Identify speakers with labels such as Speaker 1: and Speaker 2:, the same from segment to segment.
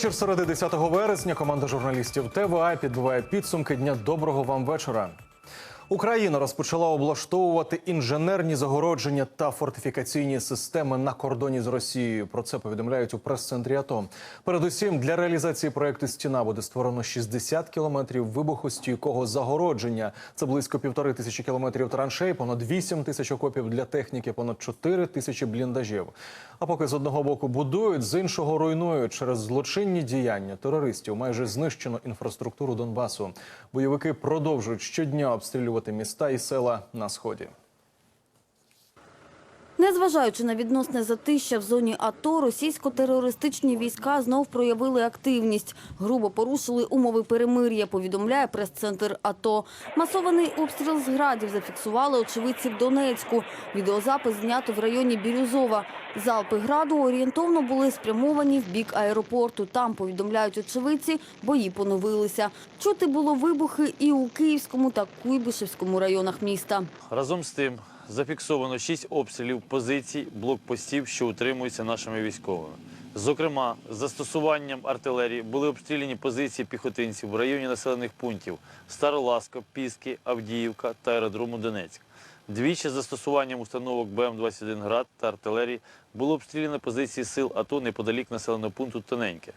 Speaker 1: Вечір середи 10 вересня команда журналістів ТВА підбиває підсумки дня доброго вам вечора. Україна розпочала облаштовувати інженерні загородження та фортифікаційні системи на кордоні з Росією. Про це повідомляють у прес-центрі АТО. Передусім, для реалізації проекту Стіна буде створено 60 кілометрів вибухостійкого загородження. Це близько півтори тисячі кілометрів траншей, понад 8 тисяч окопів для техніки, понад 4 тисячі бліндажів. А поки з одного боку будують, з іншого руйнують через злочинні діяння терористів. Майже знищено інфраструктуру Донбасу. Бойовики продовжують щодня обстрілювати міста і села на сході.
Speaker 2: Незважаючи на відносне затища в зоні АТО, російсько-терористичні війська знов проявили активність. Грубо порушили умови перемир'я, повідомляє прес-центр АТО. Масований обстріл з градів зафіксували очевидці в Донецьку. Відеозапис знято в районі Бірюзова. Залпи граду орієнтовно були спрямовані в бік аеропорту. Там, повідомляють очевидці, бої поновилися. Чути було вибухи і у Київському та Куйбишевському районах міста.
Speaker 3: Разом з тим зафіксовано шість обстрілів позицій блокпостів, що утримуються нашими військовими. Зокрема, з застосуванням артилерії були обстріляні позиції піхотинців в районі населених пунктів Староласка, Піски, Авдіївка та аеродрому Донецьк. Двічі з застосуванням установок БМ-21 «Град» та артилерії було обстріляно позиції сил АТО неподалік населеного пункту Тоненьке.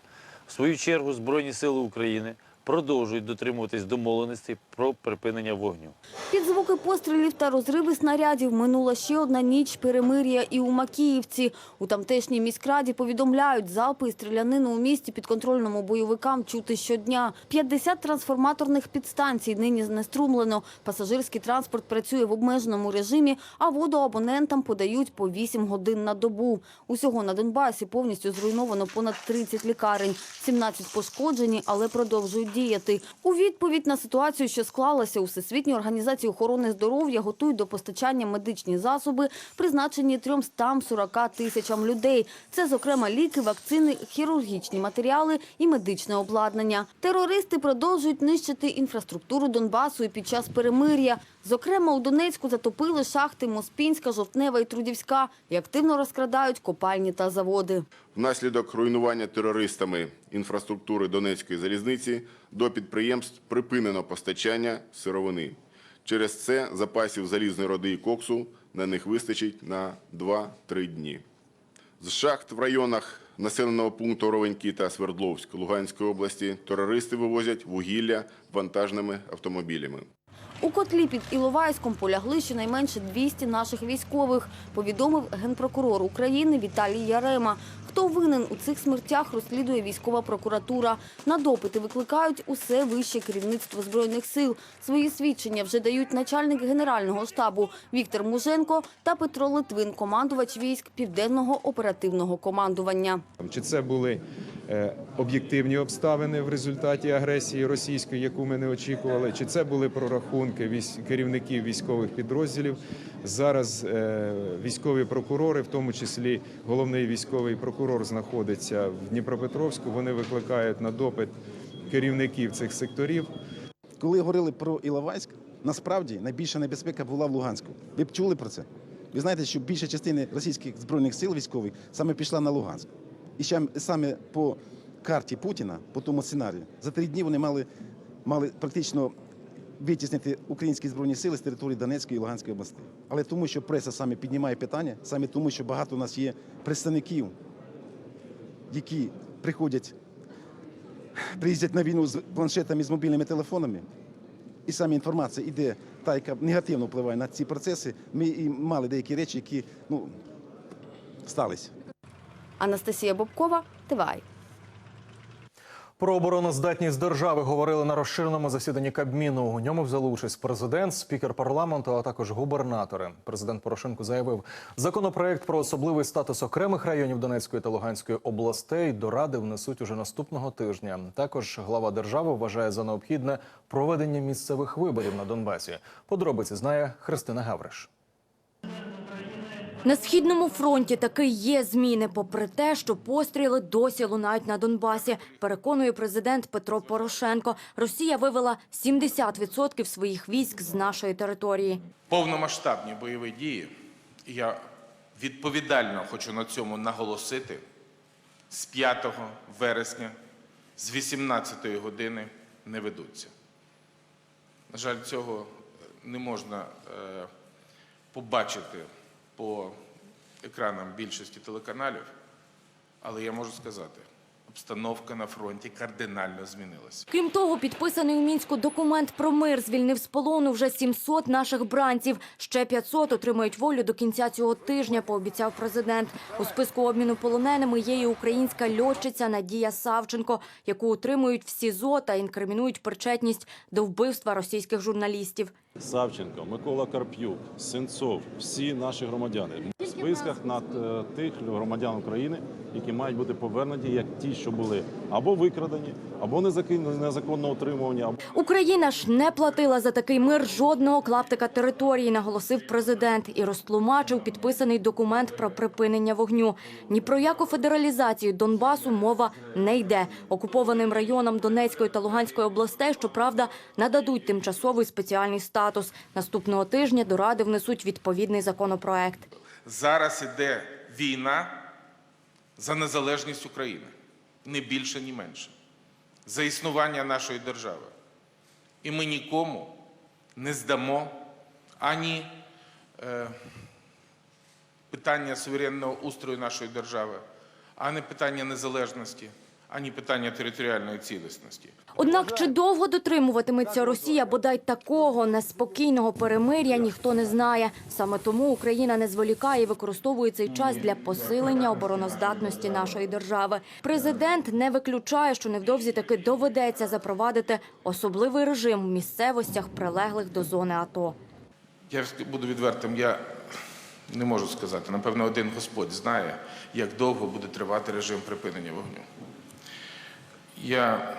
Speaker 3: В свою чергу Збройні сили України продовжують дотримуватись домовленостей про припинення вогню.
Speaker 2: Під звуки пострілів та розриви снарядів минула ще одна ніч перемир'я і у Макіївці. У тамтешній міськраді повідомляють, залпи і стрілянину у місті підконтрольному бойовикам чути щодня. 50 трансформаторних підстанцій нині знеструмлено. Пасажирський транспорт працює в обмеженому режимі, а воду абонентам подають по 8 годин на добу. Усього на Донбасі повністю зруйновано понад 30 лікарень. 17 пошкоджені, але продовжують діяти. У відповідь на ситуацію, що склалася у організації охорони здоров'я, готують до постачання медичні засоби, призначені 340 тисячам людей. Це, зокрема, ліки, вакцини, хірургічні матеріали і медичне обладнання. Терористи продовжують нищити інфраструктуру Донбасу і під час перемир'я. Зокрема, у Донецьку затопили шахти Моспінська, Жовтнева і Трудівська і активно розкрадають копальні та заводи.
Speaker 4: Внаслідок руйнування терористами інфраструктури Донецької залізниці до підприємств припинено постачання сировини. Через це запасів залізної роди і коксу на них вистачить на 2-3 дні. З шахт в районах населеного пункту Ровеньки та Свердловськ Луганської області терористи вивозять вугілля вантажними автомобілями.
Speaker 2: У котлі під Іловайськом полягли щонайменше 200 наших військових, повідомив генпрокурор України Віталій Ярема. Хто винен у цих смертях, розслідує військова прокуратура. На допити викликають усе вище керівництво Збройних сил. Свої свідчення вже дають начальник Генерального штабу Віктор Муженко та Петро Литвин, командувач військ Південного оперативного командування.
Speaker 5: Чи це були е, об'єктивні обставини в результаті агресії російської, яку ми не очікували, чи це були прорахунки військ, керівників військових підрозділів? Зараз е, військові прокурори, в тому числі головний військовий прокурор, знаходиться в Дніпропетровську. Вони викликають на допит керівників цих секторів.
Speaker 6: Коли говорили про Іловайськ, насправді найбільша небезпека була в Луганську. Ви б чули про це? Ви знаєте, що більша частина російських збройних сил військових саме пішла на Луганськ. І ще саме по карті Путіна, по тому сценарію, за три дні вони мали, мали практично витіснити українські збройні сили з території Донецької і Луганської областей. Але тому, що преса саме піднімає питання, саме тому, що багато у нас є представників, які приходять приїздять на війну з планшетами з мобільними телефонами, і саме інформація йде та, яка негативно впливає на ці процеси. Ми і мали деякі речі, які ну, сталися.
Speaker 2: Анастасія Бобкова, ТВАЙ.
Speaker 1: Про обороноздатність держави говорили на розширеному засіданні Кабміну. У ньому взяли участь президент, спікер парламенту, а також губернатори. Президент Порошенко заявив, законопроект про особливий статус окремих районів Донецької та Луганської областей до ради внесуть уже наступного тижня. Також глава держави вважає за необхідне проведення місцевих виборів на Донбасі. Подробиці знає Христина Гавриш.
Speaker 7: На східному фронті таки є зміни, попри те, що постріли досі лунають на Донбасі. Переконує президент Петро Порошенко. Росія вивела 70% своїх військ з нашої території.
Speaker 8: повномасштабні бойові дії, я відповідально хочу на цьому наголосити, з 5 вересня з 18 години не ведуться. На жаль, цього не можна е, побачити по екранам більшості телеканалів, але я можу сказати, обстановка на фронті кардинально змінилася.
Speaker 7: Крім того, підписаний у Мінську документ про мир звільнив з полону вже 700 наших бранців. Ще 500 отримають волю до кінця цього тижня, пообіцяв президент. У списку обміну полоненими є і українська льотчиця Надія Савченко, яку утримують в СІЗО та інкримінують причетність до вбивства російських журналістів.
Speaker 9: Савченко, Микола Карп'юк, Сенцов, всі наші громадяни списках над е, тих громадян України, які мають бути повернені, як ті, що були або викрадені, або незакон- незаконно утримувані, або
Speaker 7: Україна ж не платила за такий мир жодного клаптика території, наголосив президент і розтлумачив підписаний документ про припинення вогню. Ні про яку федералізацію Донбасу мова не йде. Окупованим районам Донецької та Луганської областей, щоправда, нададуть тимчасовий спеціальний статус. Наступного тижня до ради внесуть відповідний законопроект.
Speaker 8: Зараз іде війна за незалежність України, не більше, ні менше, за існування нашої держави. І ми нікому не здамо ані е, питання суверенного устрою нашої держави, ані питання незалежності, ані питання територіальної цілісності.
Speaker 7: Однак чи довго дотримуватиметься Росія бодай такого неспокійного перемир'я ніхто не знає. Саме тому Україна не зволікає і використовує цей час для посилення обороноздатності нашої держави. Президент не виключає, що невдовзі таки доведеться запровадити особливий режим в місцевостях, прилеглих до зони АТО.
Speaker 8: Я буду відвертим, я не можу сказати. Напевно, один Господь знає, як довго буде тривати режим припинення вогню. Я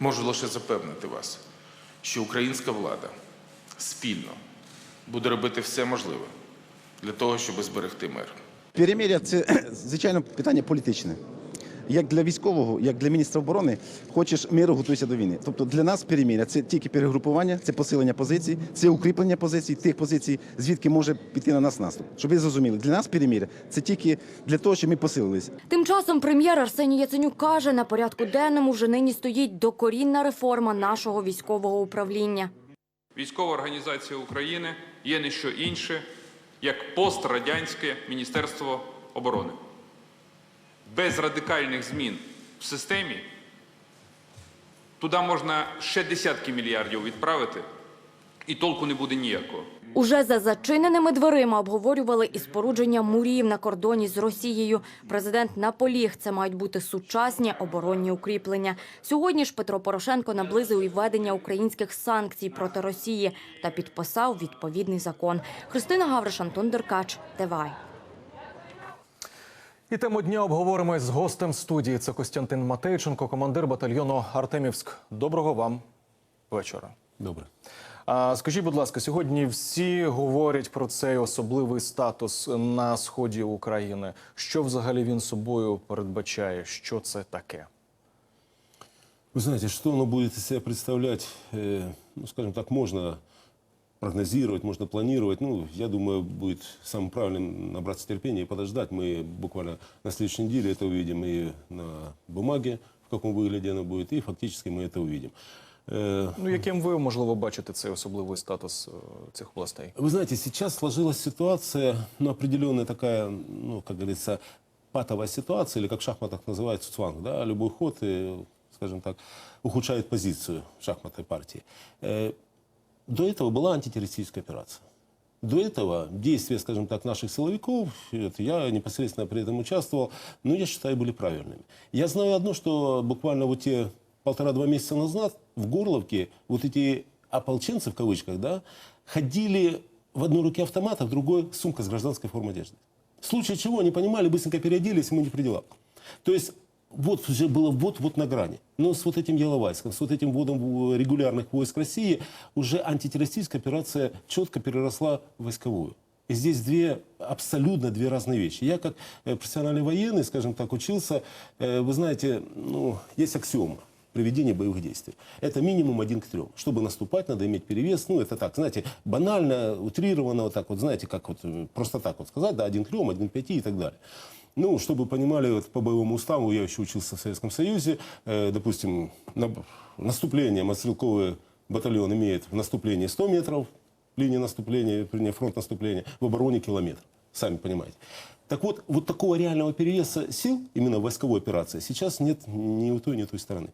Speaker 8: можу лише запевнити вас, що українська влада спільно буде робити все можливе для того, щоб зберегти мир.
Speaker 6: Перемір'я це звичайно питання політичне. Як для військового, як для міністра оборони, хочеш миру, готуйся до війни. Тобто для нас перемир'я це тільки перегрупування, це посилення позицій, це укріплення позицій, тих позицій, звідки може піти на нас наступ. Щоб ви зрозуміли, для нас перемир'я це тільки для того, щоб ми посилилися.
Speaker 7: Тим часом прем'єр Арсеній Яценюк каже, на порядку денному вже нині стоїть докорінна реформа нашого військового управління.
Speaker 10: Військова організація України є не що інше, як пострадянське Міністерство оборони. Без радикальних змін в системі туди можна ще десятки мільярдів відправити, і толку не буде ніякого.
Speaker 7: Уже за зачиненими дверима обговорювали і спорудження мурів на кордоні з Росією. Президент наполіг, це мають бути сучасні оборонні укріплення. Сьогодні ж Петро Порошенко наблизив і введення українських санкцій проти Росії та підписав відповідний закон. Христина Гавриш, Антон Деркач, ТВАЙ.
Speaker 1: І тему дня обговоримо з гостем студії. Це Костянтин Матейченко, командир батальйону Артемівськ. Доброго вам вечора.
Speaker 9: добре.
Speaker 1: А скажіть, будь ласка, сьогодні всі говорять про цей особливий статус на сході України. Що взагалі він собою передбачає? Що це таке?
Speaker 11: Вы знаете, что оно будет из себя представлять, э, ну, скажем так, можно прогнозировать, можно планировать. Ну, я думаю, будет самым правильным набраться терпения и подождать. Мы буквально на следующей неделе это увидим и на бумаге, в каком выгляде оно будет, и фактически мы это увидим. Э,
Speaker 1: Ну яким ви можливо бачите цей особливий статус е, цих областей?
Speaker 11: Вы знаете, сейчас сложилась ситуация, ну, определенная такая, ну, как говорится, патовая ситуация, или как в шахматах называется цванг, да, любой ход, э, скажем так, ухудшает позицию шахматной партии. До этого была антитеррористическая операция. До этого действия, скажем так, наших силовиков, это я непосредственно при этом участвовал, но я считаю, были правильными. Я знаю одно, что буквально вот те полтора-два месяца назад в Горловке вот эти ополченцы, в кавычках, да, ходили в одной руке автомат, а в другой сумка с гражданской формой одежды. В случае чего они понимали, быстренько переоделись, мы не при делах. То есть вот уже было вот-вот на грани. Но с вот этим Яловайском, с вот этим вводом в- регулярных войск России уже антитеррористическая операция четко переросла в войсковую. И здесь две, абсолютно две разные вещи. Я как э, профессиональный военный, скажем так, учился, э, вы знаете, ну, есть аксиома проведения боевых действий. Это минимум один к трем. Чтобы наступать, надо иметь перевес. Ну, это так, знаете, банально, утрированно, вот так вот, знаете, как вот э, просто так вот сказать, да, один к трем, один к пяти и так далее. Ну, чтобы вы понимали, вот по боевому уставу, я еще учился в Советском Союзе, э, допустим, на- наступление, мотострелковый батальон имеет в наступлении 100 метров, линия наступления, вернее, фронт наступления, в обороне километр, сами понимаете. Так вот, вот такого реального перевеса сил, именно в войсковой операции, сейчас нет ни у той, ни у той стороны.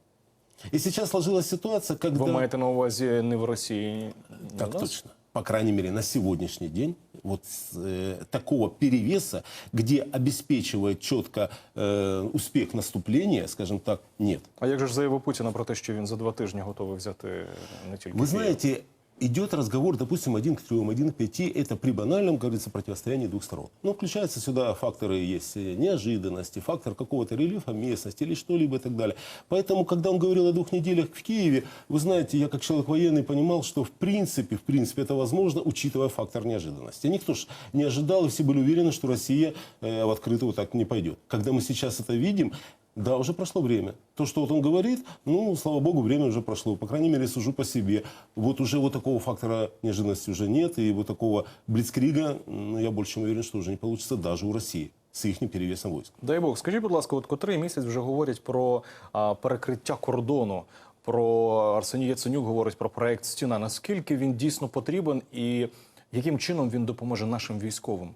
Speaker 11: И сейчас сложилась ситуация, когда...
Speaker 1: Ви маєте на увазі не в Росії, ні
Speaker 11: Так
Speaker 1: в нас?
Speaker 11: точно. По крайней мере, на сегодняшний день вот э, такого перевеса, где обеспечивает четко э, успех наступления, скажем так, нет.
Speaker 1: А як же ж заявив Путіна про те, що він за два тижні готовий взяти не тільки
Speaker 11: Вы
Speaker 1: Київ?
Speaker 11: идет разговор, допустим, один к трем, один к пяти. Это при банальном, говорится, противостоянии двух сторон. Ну, включаются сюда факторы, есть э, неожиданности, фактор какого-то рельефа местности или что-либо и так далее. Поэтому, когда он говорил о двух неделях в Киеве, вы знаете, я как человек военный понимал, что в принципе, в принципе это возможно, учитывая фактор неожиданности. Никто ж не ожидал, и все были уверены, что Россия э, в открытую так не пойдет. Когда мы сейчас это видим, да, уже прошло время. То, что вот он говорит, ну, слава богу, время уже прошло. По крайней мере, сужу по себе. Вот уже вот такого фактора неожиданности уже нет. И вот такого блицкрига, ну, я больше чем уверен, что уже не получится даже у России с их перевесом войск.
Speaker 1: Дай Бог, скажіть, будь ласка, от котрий місяць вже говорять про а, перекриття кордону. Про Арсеній Яценюк говорить про проект Стіна. Наскільки він дійсно потрібен і яким чином він допоможе нашим військовим,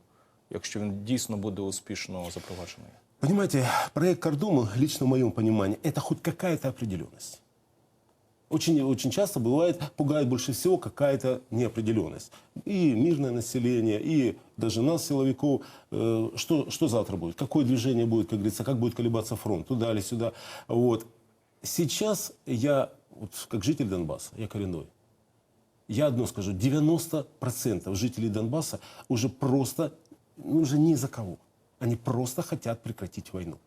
Speaker 1: якщо він дійсно буде успішно запроваджений?
Speaker 11: Понимаете, проект Кордома, лично в моем понимании, это хоть какая-то определенность. Очень, очень часто бывает, пугает больше всего какая-то неопределенность. И мирное население, и даже нас, силовиков, э, что, что завтра будет, какое движение будет, как говорится, как будет колебаться фронт, туда или сюда. Вот. Сейчас я, вот, как житель Донбасса, я коренной, я одно скажу, 90% жителей Донбасса уже просто, ну, уже ни за кого. Они просто хотят прекратить войну.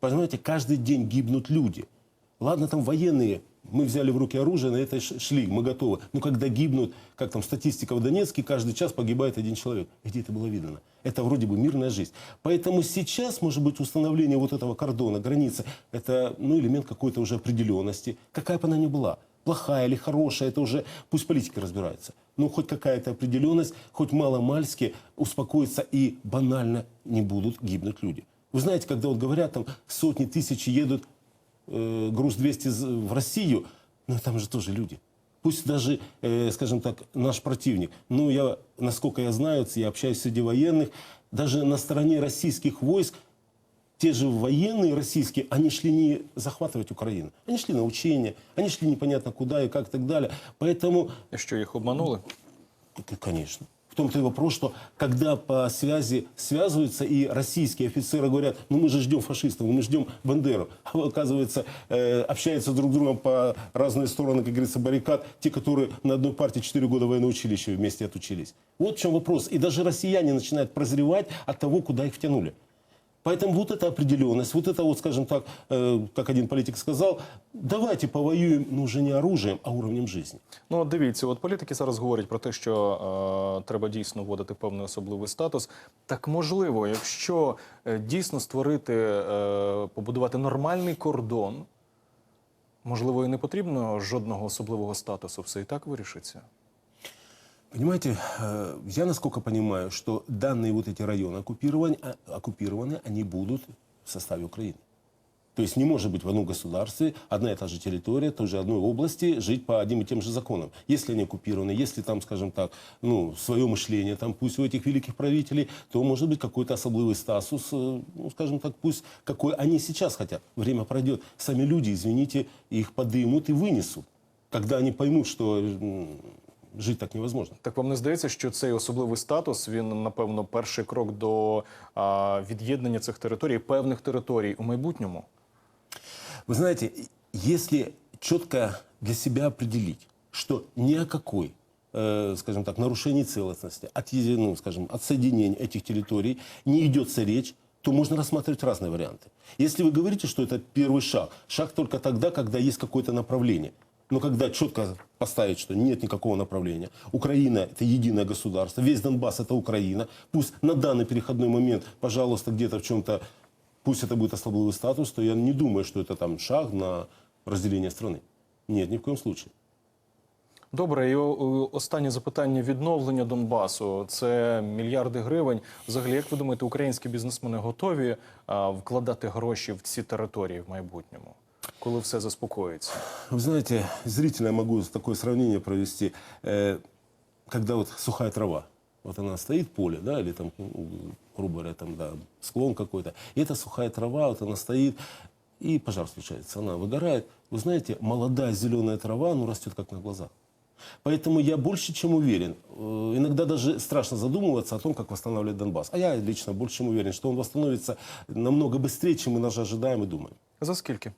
Speaker 11: Понимаете, каждый день гибнут люди. Ладно, там военные, мы взяли в руки оружие, на это шли, мы готовы. Но когда гибнут, как там статистика в Донецке, каждый час погибает один человек. Где это было видно? Это вроде бы мирная жизнь. Поэтому сейчас, может быть, установление вот этого кордона, границы, это ну, элемент какой-то уже определенности, какая бы она ни была. Плохая или хорошая, это уже пусть политики разбираются. Ну, хоть какая-то определенность, хоть мало-мальски успокоиться и банально не будут гибнуть люди. Вы знаете, когда вот говорят, там сотни тысяч едут э, груз-200 з- в Россию, ну там же тоже люди. Пусть даже, э, скажем так, наш противник. Ну, я, насколько я знаю, я общаюсь среди военных, даже на стороне российских войск те же военные российские, они шли не захватывать Украину. Они шли на учения, они шли непонятно куда и как и так далее. Поэтому
Speaker 1: І що їх обманули?
Speaker 11: Конечно. В том-то и вопрос, что когда по связи связываются, и российские офицеры говорят, ну мы же ждем фашистов, мы ждем Бандеру. А оказывается, э, общаются друг с другом по разные стороны, как говорится, баррикад, те, которые на одной партии 4 года военного училища вместе отучились. Вот в чем вопрос. И даже россияне начинают прозревать от того, куда их втянули. Поэтому вот эта определенность, вот это вот, скажем так, э, как один политик сказал, давайте повоюем, ну уже не оружием, а уровнем жизни.
Speaker 1: Ну, от дивіться, от політики зараз говорять про те, що е, треба дійсно вводити певний особливий статус. Так можливо, якщо е, дійсно створити, е, побудувати нормальний кордон, можливо, і не потрібно жодного особливого статусу, все і так вирішиться.
Speaker 11: Понимаете, э, я насколько понимаю, что данные вот эти районы оккупированы, а- оккупированы, они будут в составе Украины. То есть не может быть в одном государстве одна и та же территория, той же одной области жить по одним и тем же законам. Если они оккупированы, если там, скажем так, ну, свое мышление, там пусть у этих великих правителей, то может быть какой-то особливый статус, э, ну, скажем так, пусть какой они сейчас хотят. Время пройдет. Сами люди, извините, их подымут и вынесут. Когда они поймут, что м, жить так невозможно.
Speaker 1: Так вам не здається, що цей особливий статус він, напевно, перший крок до а, від'єднання цих територій, певних територій у майбутньому?
Speaker 11: Вы знаете, если четко для себя определить, что ни о какой, э, скажем так, нарушении целостности, от, ну, скажем, отсоединения этих территорий не идется речь, то можно рассматривать разные варианты. Если вы говорите, что это первый шаг, шаг только тогда, когда есть какое-то направление. Но когда четко поставить, что нет никакого направления, Украина – это единое государство, весь Донбасс – это Украина, пусть на данный переходной момент, пожалуйста, где-то в чем-то, пусть это будет особливый статус, то я не думаю, что это там шаг на разделение страны. Нет, ни в коем случае.
Speaker 1: Добре, і о- о- останнє запитання відновлення Донбасу. Це мільярди гривень. Взагалі, як ви думаєте, українські бізнесмени готові а, вкладати гроші в ці території в майбутньому, Коли все заспокоїться?
Speaker 11: Вы знаете, зрительно я могу такое сравнение провести. Э, Когда вот сухая трава, вот она стоит поле, да, или там, ну, грубо говоря, там, да, склон какой-то, и эта сухая трава, вот она стоит, и пожар случается, она выгорает. Вы знаете, молодая зеленая трава, ну, растет как на глазах. Поэтому я больше чем уверен, э, иногда даже страшно задумываться о том, как восстанавливать Донбасс. А я лично больше чем уверен, что он восстановится намного быстрее, чем мы даже ожидаем и думаем.
Speaker 1: За скільки?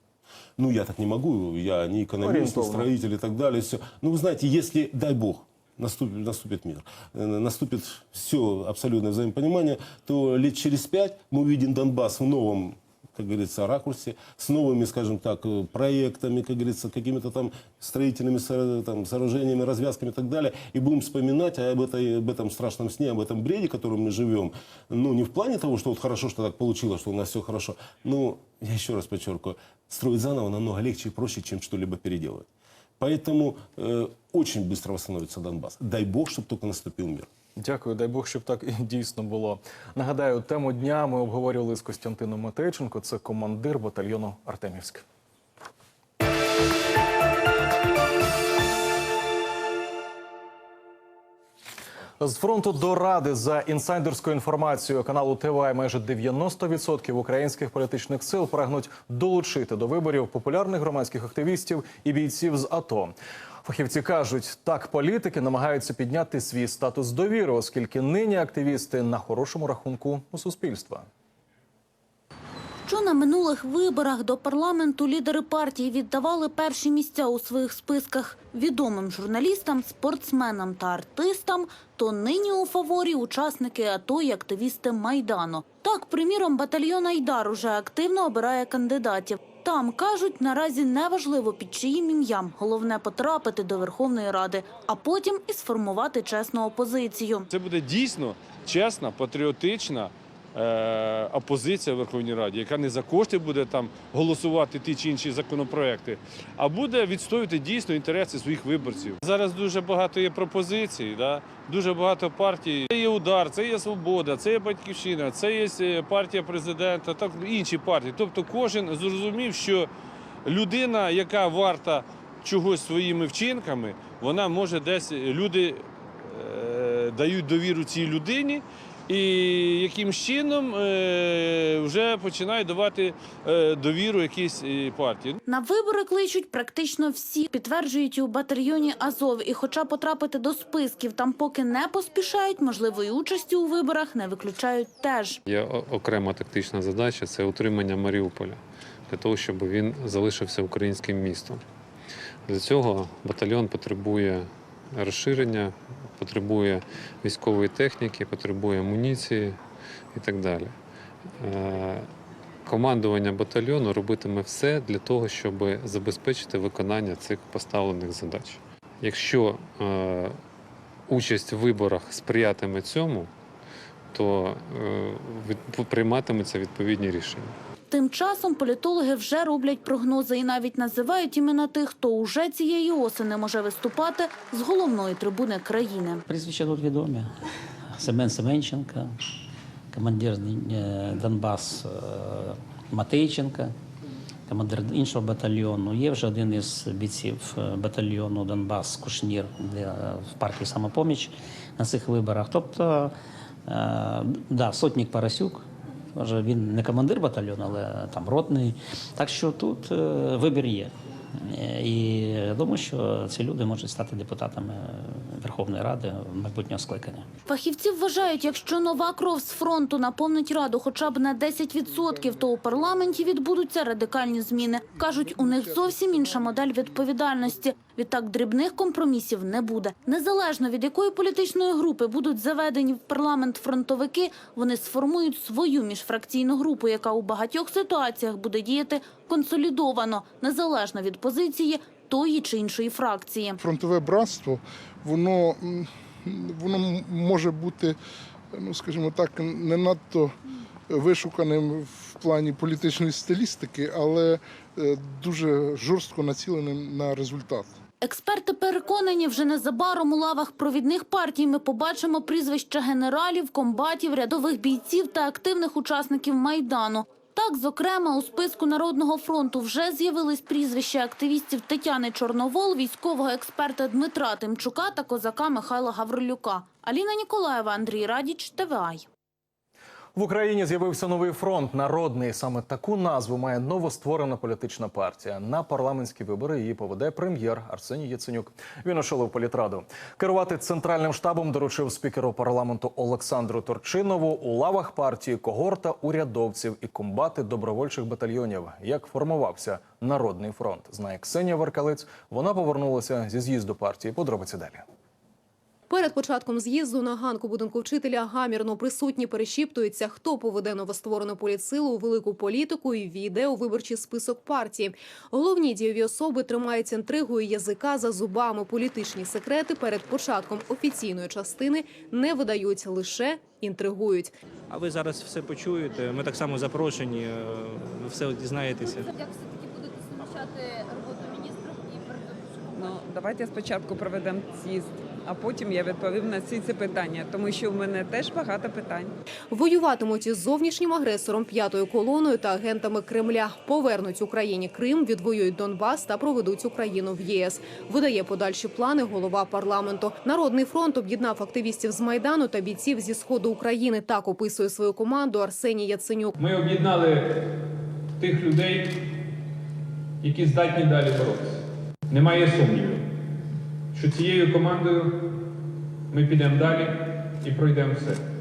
Speaker 11: Ну, я так не могу, я не экономист, строитель и так далее. Все. Ну, вы знаете, если, дай бог, наступит, наступит мир, э, наступит все абсолютное взаимопонимание, то лет через пять мы увидим Донбасс в новом, как говорится, ракурсе, с новыми, скажем так, э, проектами, как говорится, какими-то там строительными там, сооружениями, развязками и так далее, и будем вспоминать об, этой, об этом страшном сне, об этом бреде, в котором мы живем. Ну, не в плане того, что вот хорошо, что так получилось, что у нас все хорошо. Ну, я еще раз подчеркиваю, строить заново намного легче и проще, чем что-либо переделывать. Поэтому э, очень быстро восстановится Донбасс. Дай бог, чтобы только наступил мир.
Speaker 1: Дякую, дай Бог, щоб так і дійсно було. Нагадаю, тему дня ми обговорювали з Костянтином Матейченко. Це командир батальйону Артемівськ. З фронту до ради за інсайдерською інформацією каналу ТВА майже 90% українських політичних сил прагнуть долучити до виборів популярних громадських активістів і бійців з АТО. Фахівці кажуть, так політики намагаються підняти свій статус довіри, оскільки нині активісти на хорошому рахунку у суспільства.
Speaker 12: Що на минулих виборах до парламенту лідери партії віддавали перші місця у своїх списках відомим журналістам, спортсменам та артистам, то нині у фаворі учасники АТО і активісти Майдану. Так, приміром, батальйон Айдар уже активно обирає кандидатів. Там кажуть, наразі не важливо під чиїм ім'ям. Головне потрапити до Верховної Ради, а потім і сформувати чесну опозицію.
Speaker 13: Це буде дійсно чесна, патріотична опозиція в Верховній Раді, яка не за кошти буде там голосувати ті чи інші законопроекти, а буде відстоювати дійсно інтереси своїх виборців. Зараз дуже багато є пропозицій, да? дуже багато партій. Це є удар, це є свобода, це є батьківщина, це є е, партія президента, так інші партії. Тобто, кожен зрозумів, що людина, яка варта чогось своїми вчинками, вона може десь люди е, дають довіру цій людині. І яким чином е, вже починають давати е, довіру якійсь е, партії.
Speaker 12: На вибори кличуть практично всі, підтверджують і у батальйоні Азов. І хоча потрапити до списків там поки не поспішають, можливої участі у виборах не виключають теж.
Speaker 14: Є окрема тактична задача це утримання Маріуполя для того, щоб він залишився українським містом. Для цього батальйон потребує розширення, потребує військової техніки, потребує амуніції і так далі. Е, Командування батальйону робитиме все для того, щоб забезпечити виконання цих поставлених задач. Якщо е, участь в виборах сприятиме цьому, то е, прийматимуться відповідні рішення.
Speaker 12: Тим часом політологи вже роблять прогнози і навіть називають імена тих, хто уже цієї осени може виступати з головної трибуни країни.
Speaker 15: Прізвища тут відомі. Семен Семенченко, командир е, Донбас е, Матейченко, командир іншого батальйону. Є вже один із бійців е, батальйону Донбас Кушнір в партії самопоміч на цих виборах. Тобто, да, сотник Парасюк. Може, він не командир батальйону, але там ротний. Так що тут е, вибір є. Е, І я думаю, що ці люди можуть стати депутатами Верховної Ради майбутнього скликання.
Speaker 12: Фахівці вважають, якщо нова кров з фронту наповнить раду хоча б на 10%, то у парламенті відбудуться радикальні зміни. Кажуть, у них зовсім інша модель відповідальності. Відтак дрібних компромісів не буде. Незалежно від якої політичної групи будуть заведені в парламент фронтовики, вони сформують свою міжфракційну групу, яка у багатьох ситуаціях буде діяти консолідовано, незалежно від позиції тої чи іншої фракції.
Speaker 16: фронтове братство, воно, воно може бути, ну скажімо так, не надто вишуканим в плані політичної стилістики, але дуже жорстко націленим на результат.
Speaker 12: Експерти переконані, вже незабаром у лавах провідних партій ми побачимо прізвища генералів, комбатів, рядових бійців та активних учасників Майдану. Так, зокрема, у списку Народного фронту вже з'явились прізвища активістів Тетяни Чорновол, військового експерта Дмитра Тимчука та козака Михайла Гаврилюка. Аліна Ніколаєва, Андрій Радіч, ТВАЙ.
Speaker 1: В Україні з'явився новий фронт народний. Саме таку назву має новостворена політична партія. На парламентські вибори її поведе прем'єр Арсеній Яценюк. Він очолив політраду. Керувати центральним штабом доручив спікеру парламенту Олександру Торчинову. У лавах партії когорта урядовців і комбати добровольчих батальйонів. Як формувався народний фронт, знає Ксенія Веркалець. Вона повернулася зі з'їзду партії. Подробиці далі.
Speaker 17: Перед початком з'їзду на ганку будинку вчителя гамірно присутні перешіптуються, хто поведе новостворену політсилу у велику політику і війде у виборчий список партії. Головні дієві особи тримають інтригою язика за зубами. Політичні секрети перед початком офіційної частини не видають, лише інтригують.
Speaker 18: А ви зараз все почуєте. Ми так само запрошені, е, ви все дізнаєтеся.
Speaker 19: Як все-таки будете суміщати роботу міністрів і передовищу?
Speaker 20: Ну, давайте спочатку проведемо з'їзд, а потім я відповім на всі ці питання, тому що в мене теж багато питань.
Speaker 17: Воюватимуть із зовнішнім агресором п'ятою колоною та агентами Кремля. Повернуть Україні Крим, відвоюють Донбас та проведуть Україну в ЄС. Видає подальші плани голова парламенту. Народний фронт об'єднав активістів з майдану та бійців зі сходу України. Так описує свою команду Арсеній Яценюк.
Speaker 10: Ми об'єднали тих людей, які здатні далі боротися. Немає сумніву, що цією командою ми підемо далі і пройдемо все.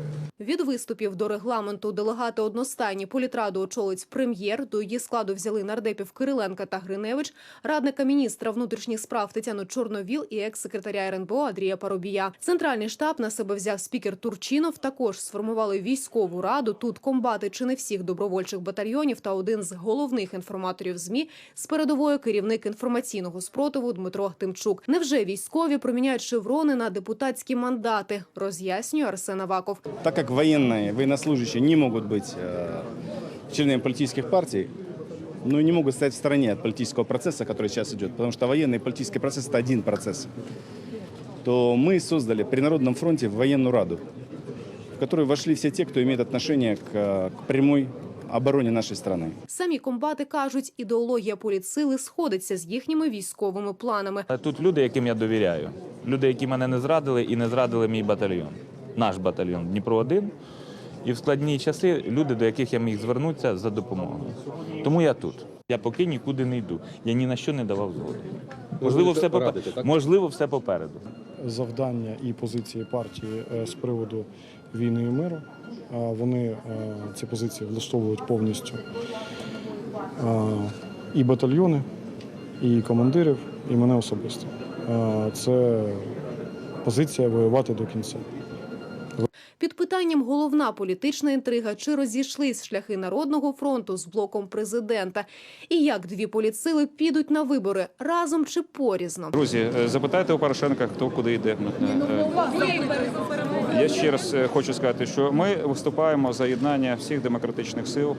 Speaker 17: Від виступів до регламенту делегати одностайні політраду очолить прем'єр. До її складу взяли нардепів Кириленка та Гриневич, радника міністра внутрішніх справ Тетяну Чорновіл і екс-секретаря РНБО Андрія Парубія. Центральний штаб на себе взяв спікер Турчинов. Також сформували військову раду. Тут комбати чи не всіх добровольчих батальйонів та один з головних інформаторів змі з передової керівник інформаційного спротиву Дмитро Тимчук. Невже військові проміняють шеврони на депутатські мандати? Роз'яснює Арсен Аваков.
Speaker 21: Так как военные, военнослужащие не могут быть э, членами политических партий, ну и не могут стоять в стороне от политического процесса, который сейчас идет, потому что военный и политический процесс – это один процесс, то мы создали при Народном фронте военную раду, в которую вошли все те, кто имеет отношение к, э, к прямой обороне нашей страны.
Speaker 17: Самі комбати кажуть, ідеологія політсили сходиться з їхніми військовими планами.
Speaker 22: Тут люди, яким я довіряю. Люди, які мене не зрадили і не зрадили мій батальйон. Наш батальйон Дніпро 1 І в складні часи люди, до яких я міг звернутися за допомогою. Тому я тут. Я поки нікуди не йду. Я ні на що не давав згоду. Можливо, все попереду. Можливо, все попереду.
Speaker 23: завдання і позиції партії е, з приводу війни і миру. Вони е, ці позиції влаштовують повністю е, і батальйони, і командирів, і мене особисто. Е, Це позиція воювати до кінця.
Speaker 17: Під питанням головна політична інтрига, чи розійшлись шляхи Народного фронту з блоком президента, і як дві політсили підуть на вибори разом чи порізно.
Speaker 24: Друзі, е, запитайте у Порошенка, хто куди йде. Е, Я ще раз е, хочу сказати, що ми виступаємо за єднання всіх демократичних сил.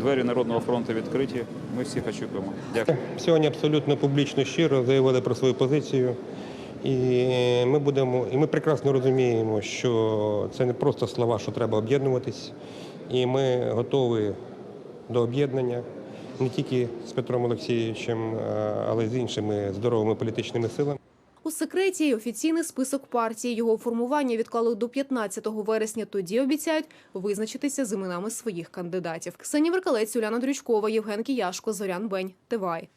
Speaker 24: Двері Народного фронту відкриті. Ми всіх очікуємо. Дякую.
Speaker 25: Сьогодні абсолютно публічно щиро заявили про свою позицію. І ми будемо, і ми прекрасно розуміємо, що це не просто слова, що треба об'єднуватись. І ми готові до об'єднання не тільки з Петром Олексійовичем, але й з іншими здоровими політичними силами.
Speaker 17: У секреті офіційний список партії. Його формування відклали до 15 вересня. Тоді обіцяють визначитися з іменами своїх кандидатів. Ксенія Веркалець, Уляна Дрючкова, Євген Кіяшко, Зорян Бень. Тивай.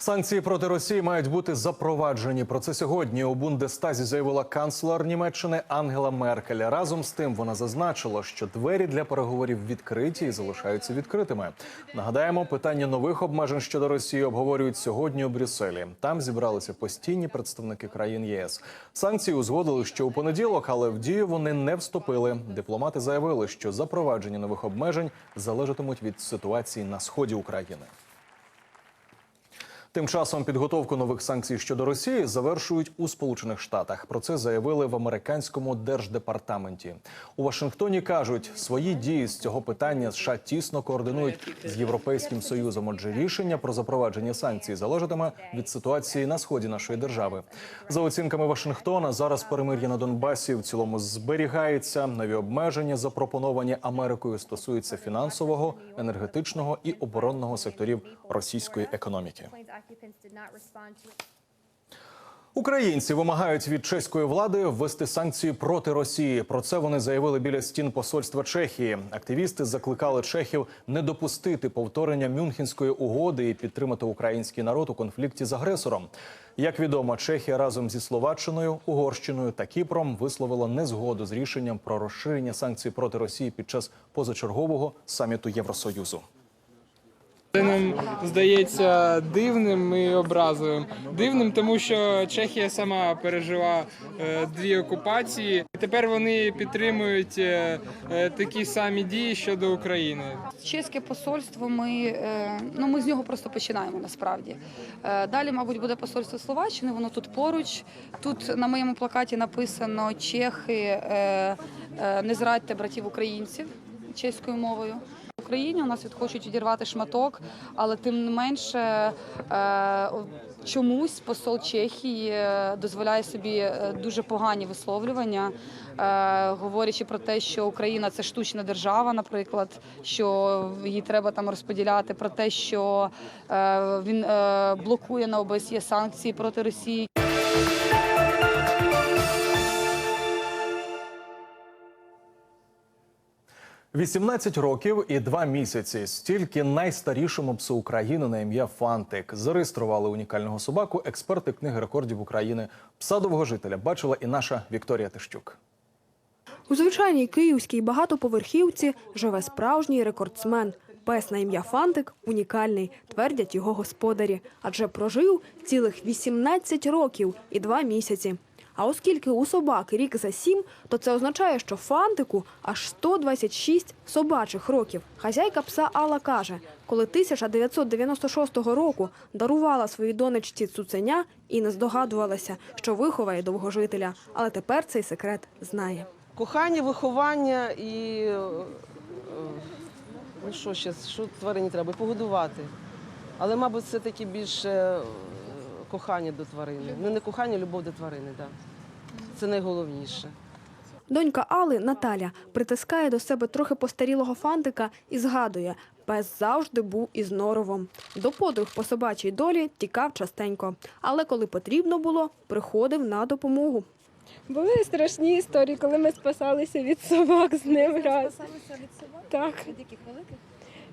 Speaker 1: Санкції проти Росії мають бути запроваджені. Про це сьогодні у Бундестазі заявила канцлер Німеччини Ангела Меркель. Разом з тим вона зазначила, що двері для переговорів відкриті і залишаються відкритими. Нагадаємо, питання нових обмежень щодо Росії обговорюють сьогодні у Брюсселі. Там зібралися постійні представники країн ЄС. Санкції узгодили, що у понеділок, але в дію вони не вступили. Дипломати заявили, що запровадження нових обмежень залежатимуть від ситуації на сході України. Тим часом підготовку нових санкцій щодо Росії завершують у Сполучених Штатах. Про це заявили в американському держдепартаменті. У Вашингтоні кажуть, свої дії з цього питання США тісно координують з Європейським Союзом. Отже, рішення про запровадження санкцій залежатиме від ситуації на сході нашої держави. За оцінками Вашингтона, зараз перемир'я на Донбасі в цілому зберігається. Нові обмеження, запропоновані Америкою, стосуються фінансового, енергетичного і оборонного секторів російської економіки. Українці вимагають від чеської влади ввести санкції проти Росії. Про це вони заявили біля стін посольства Чехії. Активісти закликали чехів не допустити повторення Мюнхенської угоди і підтримати український народ у конфлікті з агресором. Як відомо, Чехія разом зі Словаччиною, Угорщиною та Кіпром висловила незгоду з рішенням про розширення санкцій проти Росії під час позачергового саміту Євросоюзу.
Speaker 26: Це нам здається дивним і образливим. Дивним, тому що Чехія сама пережила е, дві окупації. Тепер вони підтримують е, е, такі самі дії щодо України.
Speaker 27: Чеське посольство. Ми ну ми з нього просто починаємо насправді. Далі, мабуть, буде посольство Словаччини. Воно тут поруч. Тут на моєму плакаті написано Чехи не зрадьте братів українців чеською мовою. Україні у нас від хочуть відірвати шматок, але тим не менше е, чомусь посол Чехії е, дозволяє собі е, дуже погані висловлювання, говорячи про те, що Україна це штучна держава, наприклад, що її треба там розподіляти, про те, що він блокує на ОБСЄ санкції проти Росії.
Speaker 1: – 18 років і два місяці. Стільки найстарішому псу України на ім'я Фантик. Зареєстрували унікального собаку експерти книги рекордів України. Пса довгожителя бачила і наша Вікторія Тищук.
Speaker 28: У звичайній київській багатоповерхівці живе справжній рекордсмен. Пес на ім'я Фантик унікальний, твердять його господарі, адже прожив цілих 18 років і два місяці. А оскільки у собаки рік за сім, то це означає, що Фантику аж 126 собачих років. Хазяйка пса Алла каже, коли 1996 року дарувала своїй донечці цуценя і не здогадувалася, що виховає довгожителя. Але тепер цей секрет знає.
Speaker 29: Кохання, виховання і е, ну що ще, що тварині треба? Погодувати. Але, мабуть, все-таки більше е, кохання до тварини. Ну, не кохання, любов до тварини, так. Це найголовніше.
Speaker 28: Донька Али Наталя притискає до себе трохи постарілого фантика і згадує, пес завжди був із норовом. До подруг по собачій долі тікав частенько, але коли потрібно було, приходив на допомогу.
Speaker 30: Були страшні історії, коли ми спасалися від собак з ним раз.
Speaker 19: Спасалися від собак?
Speaker 30: Так.
Speaker 19: Від яких великих?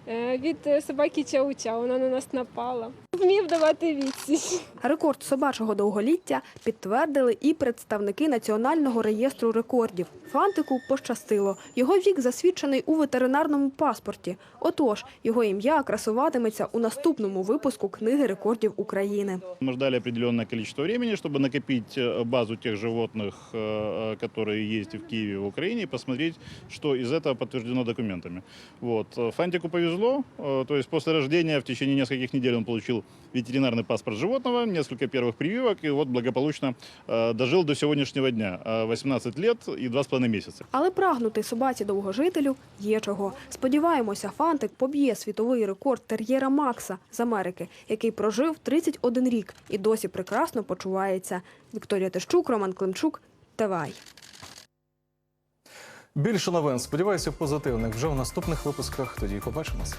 Speaker 30: Е, Від е, собаки Чауча, вона на нас напала. Вмів давати відсіч.
Speaker 28: Рекорд собачого довголіття підтвердили і представники Національного реєстру рекордів. Фантику пощастило. Його вік засвідчений у ветеринарному паспорті. Отож, його ім'я красуватиметься у наступному випуску книги рекордів України.
Speaker 31: Мы ждали определенное количество времени, чтобы накопить э, базу тех животных, э, э, которые есть в Киеве и в Украине, и посмотреть, что из этого подтверждено документами. Вот. Э, Фантику повезло, э, то есть после рождения в течение нескольких недель он получил ветеринарный паспорт животного, несколько первых прививок, и вот благополучно э, дожил до сегодняшнего дня. Э, 18 лет и 2,5 месяца.
Speaker 28: Але прагнути собаці довгожителю є чого. Сподіваємося, Фантик поб'є світовий рекорд тер'єра Макса з Америки, який прожив 31 рік і досі прекрасно почувається. Вікторія Тищук, Роман Климчук, ТВАЙ.
Speaker 1: Більше новин, сподіваюся, позитивних вже в наступних випусках. Тоді побачимося.